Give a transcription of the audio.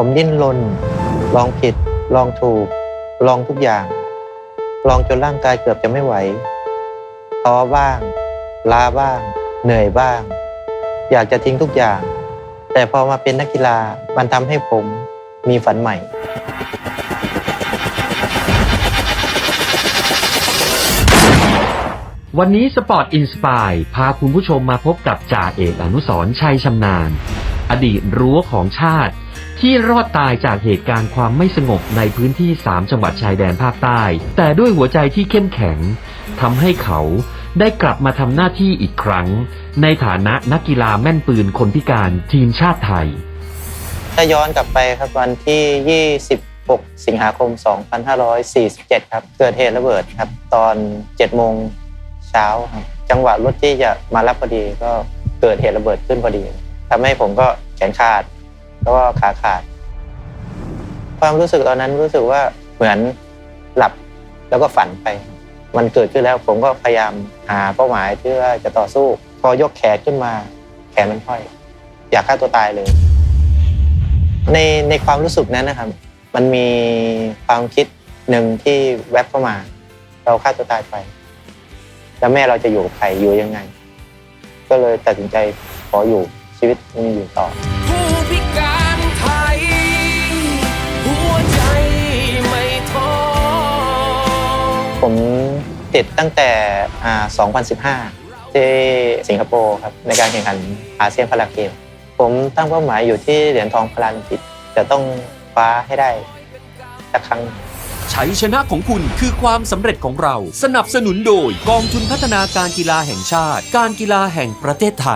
ผมดิ้นรนลองผิด ลองถูก ลองทุกอย่าง ลองจนร่างกายเกือบจะไม่ไหวท้อบ้างล้าบ้าง เหนื่อยบ้าง อยากจะทิ้งทุกอย่าง แต่พอมาเป็นนักกีฬามันทำให้ผมมีฝันใหม่ วันนี้สปอร์ตอินสปายพาคุณผู้ชมมาพบกับจ่าเอกอนุสรชัยชำนาญ อดีตรั้วของชาติ ที่รอดตายจากเหตุการณ์ความไม่สงบในพื้นที่ 3 จังหวัดชายแดนภาคใต้ แต่ด้วยหัวใจที่เข้มแข็งทำให้เขาได้กลับมาทำหน้าที่อีกครั้ง ในฐานะนักกีฬาแม่นปืนคนพิการทีมชาติไทย ถ้าย้อนกลับไปครับวันที่ 26 สิงหาคม 2547 ครับ เกิดเหตุระเบิดครับ ตอน 7 โมงเช้าครับจังหวะรถที่จะมารับพอดีก็เกิดเหตุระเบิดขึ้นพอดีทำให้ผมก็แขนขาด แล้วก็ขาขาด ความรู้สึกตอนนั้นรู้สึกว่าเหมือนหลับแล้วก็ฝันไป มันเกิดขึ้นแล้วผมก็พยายามหาเป้าหมายที่ว่าจะต่อสู้ พอยกแขนขึ้นมา แขนมันห้อย อยากฆ่าตัวตายเลย ในในความรู้สึกนั้นนะครับ มันมีความคิดหนึ่งที่แวบเข้ามา เราฆ่าตัวตายไป แล้วแม่เราจะอยู่กับใครอยู่ยังไง ก็เลยตัดสินใจขออยู่ชีวิตมีอยู่ต่อ ผมติดตั้งแต่อ่า2015 ที่สิงคโปร์ครับในการแข่งขันอาเซียนพาราเกม ผมตั้งเป้าหมายอยู่ที่เหรียญทองพาราลิมปิกจะต้องคว้าให้ได้สักครั้งชัยชนะของคุณคือความสำเร็จของเรา สนับสนุนโดยกองทุนพัฒนาการกีฬาแห่งชาติ การกีฬาแห่งประเทศไทย